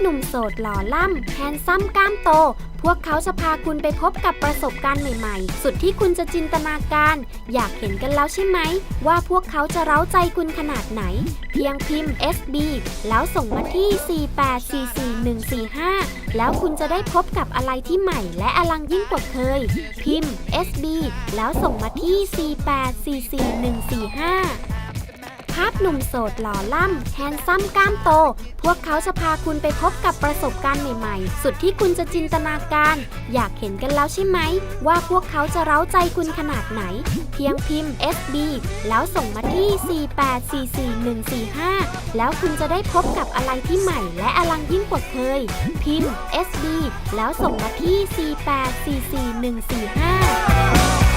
หนุ่มโสดหล่อล่ำแฮนซัมกล้ามโต พวกเขาจะพาคุณไปพบกับประสบการณ์ใหม่ๆ สุดที่คุณจะจินตนาการ อยากเห็นกันแล้วใช่ไหม ว่าพวกเขาจะเร้าใจคุณขนาดไหน เพียงพิมพ์ SB แล้วส่งมาที่ 4844145 แล้วคุณจะได้พบกับอะไรที่ใหม่และอลังยิ่งกว่าเคย พิมพ์ SB แล้วส่งมาที่ 4844145 นุ่มโสดหล่อล่ำแฮนซัมกล้ามโต พวกเขาจะพาคุณไปพบกับประสบการณ์ใหม่ๆ สุดที่คุณจะจินตนาการ อยากเห็นกันแล้วใช่ไหม ว่าพวกเขาจะเร้าใจคุณขนาดไหน เพียงพิมพ์ SB แล้วส่งมาที่ 4844145 แล้วคุณจะได้พบกับอะไรที่ใหม่และอลังยิ่งกว่าเคย พิมพ์ SB แล้วส่งมาที่ 4844145